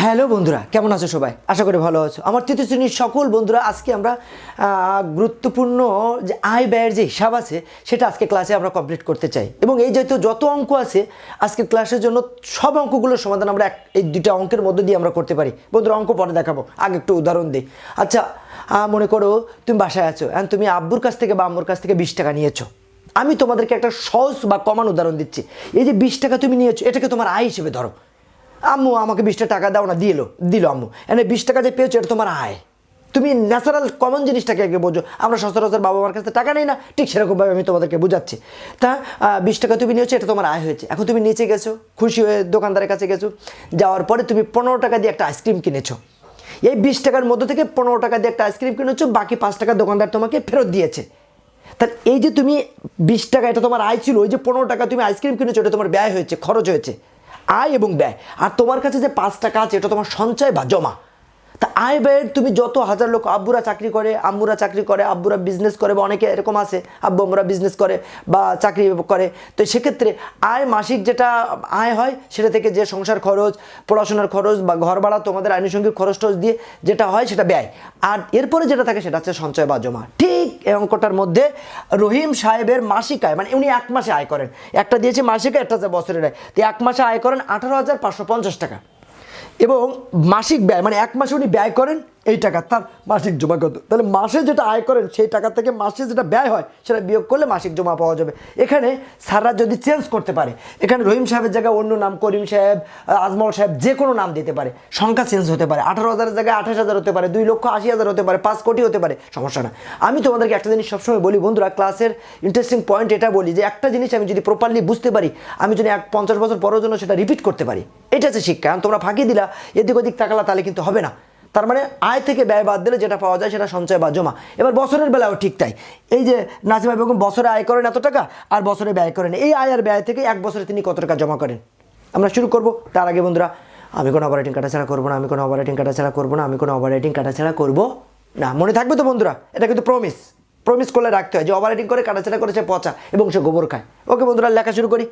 Hello বন্ধুরা, কেমন আছো সবাই? আশা করি ভালো আছো। আমার তৃতীয় শ্রেণির সকল বন্ধুরা, আজকে আমরা গুরুত্বপূর্ণ যে আয় ব্যয়ের যে হিসাব আছে, সেটা আজকে ক্লাসে আমরা কমপ্লিট করতে চাই। এবং এই যেহেতু যত অঙ্ক আছে, আজকের ক্লাসের জন্য সব অঙ্কগুলোর সমাধান আমরা এক- এই দুইটা অঙ্কের মধ্যে দিয়ে আমরা করতে পারি। বন্ধুরা, অঙ্ক পরে দেখাবো, আগে একটু উদাহরণ দিই। আচ্ছা মনে করো তুমি বাসায় আছো, and তুমি আব্বুর কাছ থেকে বা আম্মুর কাছ থেকে বিশ টাকা নিয়েছো। আমি তোমাদেরকে একটা সহজ বা কমান উদাহরণ দিচ্ছি। এই যে বিশ টাকা তুমি নিয়েছো, এটাকে তোমার আয় হিসেবে ধরো। আম্মু, আমাকে বিশটা টাকা দাও না, দিল দিল আম্মু। এনে বিশ টাকা যে পেয়েছ, এটা তোমার আয়। তুমি ন্যাচারাল কমন জিনিসটাকে আগে বোঝো। আমরা সচরাচর বাবা মার কাছে টাকা নেই না, ঠিক সেরকমভাবে আমি তোমাদেরকে বোঝাচ্ছি। তা বিশ টাকা তুমি নিয়েছো, এটা তোমার আয় হয়েছে। এখন তুমি নিচে গেছো, খুশি হয়ে দোকানদারের কাছে গেছো, যাওয়ার পরে তুমি পনেরো টাকা দিয়ে একটা আইসক্রিম কিনেছো। এই বিশ টাকার মধ্যে থেকে পনেরো টাকা দিয়ে একটা আইসক্রিম কিনেছো, বাকি পাঁচ টাকা দোকানদার তোমাকে ফেরত দিয়েছে। তাহলে এই যে তুমি বিশ টাকা, এটা তোমার আয় ছিল, ওই যে পনেরো টাকা তুমি আইসক্রিম কিনেছো, এটা তোমার ব্যয় হয়েছে, খরচ হয়েছে। আয় এবং ব্যয়। আর তোমার কাছে যে পাঁচ টাকা আছে, এটা তোমার সঞ্চয় বা জমা। তা আয় ব্যয়ের তুমি যত হাজার লোক আব্বুরা চাকরি করে, আম্মুরা চাকরি করে, আব্বুরা বিজনেস করে বা অনেকে এরকম আছে, আব্বু আম্মুরা বিজনেস করে বা চাকরি করে, তো সেক্ষেত্রে আয় মাসিক যেটা আয় হয় সেটা থেকে যে সংসার খরচ, পড়াশোনার খরচ বা ঘর ভাড়া তোমাদের আনুষঙ্গিক খরচ টরচ দিয়ে যেটা হয় সেটা ব্যয়। আর এরপরে যেটা থাকে সেটা হচ্ছে সঞ্চয় বা জমা। ঠিক এই অঙ্কটার মধ্যে রহিম সাহেবের মাসিক আয় মানে উনি এক মাসে আয় করেন। একটা দিয়েছে মাসিক, একটা বছরের আয়। তো এক মাসে আয় করেন আঠারো হাজার পাঁচশো পঞ্চাশ টাকা। এবং মাসিক ব্যয় মানে এক মাসে উনি ব্যয় করেন এই টাকা তার মাসিক জমা কত তাহলে মাসে যেটা আয় করেন, সেই টাকা থেকে মাসে যেটা ব্যয় হয়, সেটা বিয়োগ করলে মাসিক জমা পাওয়া যাবে। এখানে স্যাররা যদি চেঞ্জ করতে পারে, এখানে রহিম সাহেবের জায়গায় অন্য নাম করিম সাহেব আজমল সাহেব যে কোনো নাম দিতে পারে। সংখ্যা চেঞ্জ হতে পারে। আঠারো হাজারের জায়গায় আঠাশ হাজার হতে পারে, দুই লক্ষ আশি হাজার হতে পারে, পাঁচ কোটি হতে পারে, সমস্যা না। আমি তোমাদেরকে একটা জিনিস সবসময় বলি বন্ধুরা ক্লাসের ইন্টারেস্টিং পয়েন্ট এটা বলি যে, একটা জিনিস আমি যদি প্রপারলি বুঝতে পারি, আমি যদি এক পঞ্চাশ বছর পরের জন্য সেটা রিপিট করতে পারি, এটা হচ্ছে শিক্ষা। তোমরা ফাঁকি দিলা, এদিক ওদিক তাকালা, তাহলে কিন্তু হবে না। তার মানে আয় থেকে ব্যয় বাদ দিলে যেটা পাওয়া যায় সেটা সঞ্চয় বা জমা। এবার বছরের বেলাও ঠিক তাই। এই যে নাজিমা বেগম বছরে আয় করেন এত টাকা, আর বছরে ব্যয় করেন। এই আয় আর ব্যয় থেকে এক বছরে তিনি কত টাকা জমা করেন? আমরা শুরু করব। তার আগে বন্ধুরা, আমি কোনো অপারেটিং কাটা ছাড়া করব না, আমি কোনো অপারেটিং কাটা ছাড়া করব না, আমি কোনো অপারেটিং কাটা ছাড়া করব না। মনে থাকবে তো বন্ধুরা, এটা কিন্তু প্রমিস প্রমিস করলে রাখতে হয় যে অপারেটিং করে কাটাছাড়া করেছে পচা এবং সে গোবর খায়। ওকে বন্ধুরা, লেখা শুরু করি।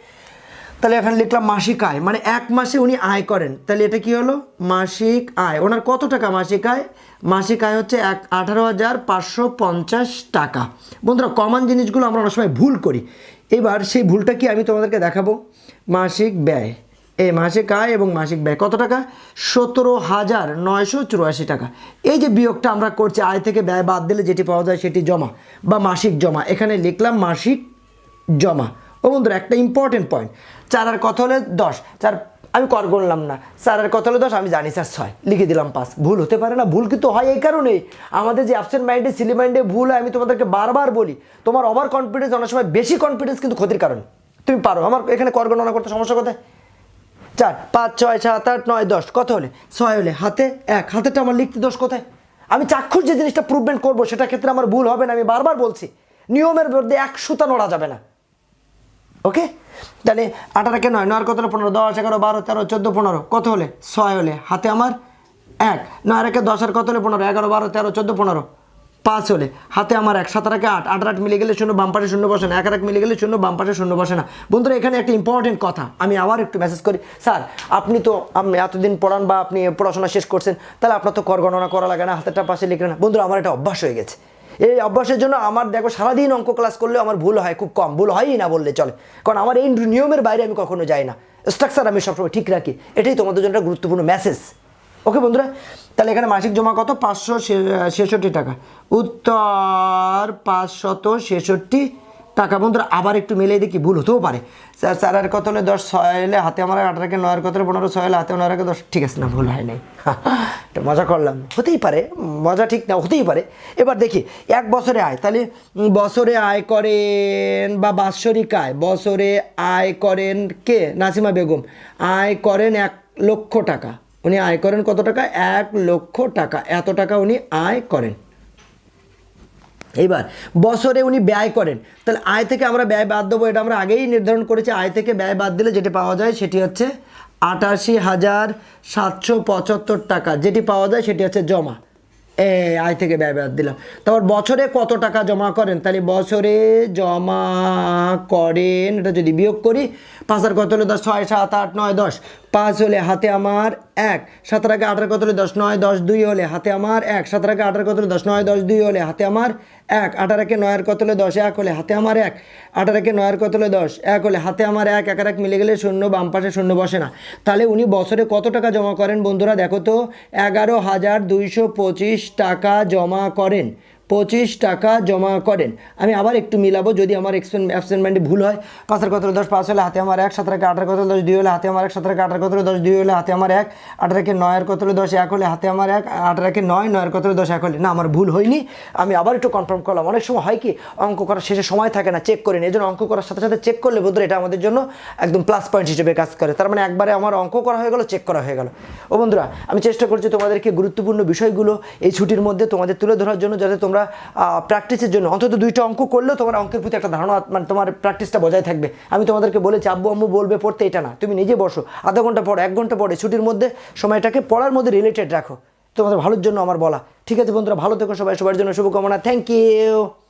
তাহলে এখানে লিখলাম মাসিক আয়। মানে এক মাসে উনি আয় করেন। তাহলে এটা কি হলো? মাসিক আয়। ওনার কত টাকা মাসিক আয়? মাসিক আয় হচ্ছে এক আঠারো হাজার পাঁচশো পঞ্চাশ টাকা। বন্ধুরা কমন জিনিসগুলো আমরা অনেক সময় ভুল করি। এবার সেই ভুলটা কি আমি তোমাদেরকে দেখাবো? মাসিক ব্যয়। এই মাসিক আয় এবং মাসিক ব্যয় কত টাকা? সতেরো হাজার নয়শো চুরাশি টাকা। এই যে বিয়োগটা আমরা করছি, আয় থেকে ব্যয় বাদ দিলে যেটি পাওয়া যায় সেটি জমা বা মাসিক জমা। এখানে লিখলাম মাসিক জমা। ও বন্ধুরা, একটা ইম্পর্টেন্ট পয়েন্ট চার আর কত হলে দশ? চার, আমি কর করলাম না। চার আর কত হলে দশ? আমি জানি, স্যার, ছয়। লিখে দিলাম পাস ভুল হতে পারে না, ভুল কিন্তু হয় এই কারণেই। আমাদের যে অ্যাবসেন্ট মাইন্ডে সিলি মাইন্ডে ভুল হয়, আমি তোমাদেরকে বারবার বলি, তোমার ওভার কনফিডেন্স অনেক সময় বেশি কনফিডেন্স কিন্তু ক্ষতির কারণ। তুমি পারো, আমার এখানে কর গণনা করতে সমস্যা কোথায়? চার, পাঁচ, ছয়, সাত, আট, নয়, দশ। কত হলে? ছয় হলে হাতে এক। হাতেটা আমার লিখতে দোষ কোথায়? আমি চাক্ষুষ যে জিনিসটা প্রুভমেন্ট করব সেটা ক্ষেত্রে আমার ভুল হবে না, আমি বারবার বলছি। নিয়মের মধ্যে এক সুতা নড়া যাবে না। ওকে? তাহলে আঠারোকে নয় নয় কত হলো? পনেরো, দশ, এগারো, বারো, তেরো, চোদ্দ, পনেরো। কত হলে? ছয় হলে। হাতে আমার এক। নয় একে দশ আর কত হলে? পনেরো। এগারো, বারো, তেরো, চোদ্দ, পনেরো। পাঁচ হলে। হাতে আমার এক, সাত একে আট। আট আট মিলে গেলে শূন্য, বাম পাশে শূন্য বসে না। এক এক মিলে গেলে শূন্য, বাম পাশে শূন্য বসে না। বন্ধুরা, এখানে একটা ইম্পর্টেন্ট কথা। আমি আবার একটু মেসেজ করি। স্যার, আপনি তো আপনি এতদিন পড়ান বা আপনি পড়াশোনা শেষ করছেন, তাহলে আপনার তো কর গণনা করা লাগে না, হাতেরটা পাশে লিখে না বন্ধুরা, আমার এটা অভ্যাস হয়ে গেছে। এই অভ্যাসের জন্য আমার, দেখো সারাদিন অঙ্ক ক্লাস করলেও আমার ভুল হয়, খুব কম। ভুল হয়ই না বললে চলে। কারণ আমার এই নিয়মের বাইরে আমি কখনো যাই না। স্ট্রাকচার আমি সবসময় ঠিক রাখি। এটাই তোমাদের জন্য একটা গুরুত্বপূর্ণ মেসেজ ওকে বন্ধুরা? তাহলে এখানে মাসিক জমা কত? পাঁচশো ছেষট্টি টাকা। উত্তর পাঁচশত ছেষট্টি টাকা বন্ধুরা, আবার একটু মিলিয়ে দেখি, ভুল হতেও পারে। স্যার স্যার আর কত হলে দশ, ছয় হলে হাতে আমার আঠারোকে নয়ের কত হলে পনেরো, ছয় হলে হাতে নয়ের দশ। ঠিক আছে, না, ভুল হয় নাই। এটা মজা করলাম। হতেই পারে, মজা ঠিক না, হতেই পারে। এবার দেখি, এক বছরে আয়, তাহলে বছরে আয় করেন বা বাৎসরিক আয়, বছরে আয় করেন কে? নাসিমা বেগম। আয় করেন এক লক্ষ টাকা। উনি আয় করেন কত টাকা? এক লক্ষ টাকা। এত টাকা উনি আয় করেন। এইবার, বছরে উনি ব্যয় করেন। তাহলে আয় থেকে আমরা ব্যয় বাদ দেবো, এটা আমরা আগেই নির্ধারণ করেছি। আয় থেকে ব্যয় বাদ দিলে যেটি পাওয়া যায় সেটি হচ্ছে আটাশি হাজার সাতশো পঁচাত্তর টাকা। যেটি পাওয়া যায় সেটি হচ্ছে জমা। এ, আয় থেকে ব্যয় বাদ দিলাম। তারপর বছরে কত টাকা জমা করেন? তাহলে বছরে জমা করেন, এটা যদি বিয়োগ করি, পাঁচ আর কত হলো? দশ, ছয়, সাত, আট, নয়, দশ। পাঁচ হলে হাতে আমার এক, সাত আগে আঠারো কত হলে দশ, নয়, দশ, দুই হলে হাতে আমার এক, সাত আগে আঠারো কত হলে দশ, নয়, দশ, দুই হলে হাতে আমার এক আঠারোকে নয়ের কত হলে দশ, এক হলে হাতে আমার এক আঠারোকে নয়ের কত হলে দশ, এক হলে হাতে আমার এক এক এক মিলে গেলে শূন্য, বাম পাশে শূন্য বসে না। তাহলে উনি বছরে কত টাকা জমা করেন বন্ধুরা? দেখো তো, এগারো হাজার দুইশো পঁচিশ টাকা জমা করেন। পঁচিশ টাকা জমা করেন। আমি আবার একটু মিলাবো, যদি আমার অ্যাবসেন্টমেন্টে ভুল হয়। পাঁচের কত দশ, পাঁচ হলে হাতে আমার এক, সাতের আঠারো কত দশ, দুই হলে হাতে আমার এক, সাতের আঠারো কত দশ, দুই হলে হাতে আমার এক আঠারোকে নয়ের কত দশ, এক হলে হাতে আমার এক আঠারোকে নয়, নয়ের কত দশ, এক হলে। না, আমার ভুল হয়নি। আমি আবার একটু কনফার্ম করলাম। অনেক সময় হয় কি, অঙ্ক করার শেষে সময় থাকে না চেক করে নিই এই জন্য অঙ্ক করার সাথে সাথে চেক করলে বন্ধুরা এটা আমাদের জন্য একদম প্লাস পয়েন্ট হিসেবে কাজ করে। তার মানে একবারে আমার অঙ্ক করা হয়ে গেল চেক করা হয়ে গেল। ও বন্ধুরা, আমি চেষ্টা করছি তোমাদেরকে গুরুত্বপূর্ণ বিষয়গুলো এই ছুটির মধ্যে তোমাদের তুলে ধরার জন্য, যাতে তোমরা প্র্যাকটিসের জন্য। অন্তত দুইটা অঙ্ক করলেও তোমার অঙ্কের প্রতি একটা ধারণা মানে তোমার প্র্যাকটিসটা বজায় থাকবে। আমি তোমাদেরকে বলেছি, আব্বু আম্মু বলবে, পড়তে এটা না। তুমি নিজে বসো। আধা ঘণ্টা পড়ো এক ঘণ্টা পড়ে ছুটির মধ্যে সময়টাকে পড়ার মধ্যে রিলেটেড রাখো। তোমাদের ভালোর জন্য আমার বলা। ঠিক আছে বন্ধুরা, ভালো থেকো সবাই। সবার জন্য শুভকামনা। Thank you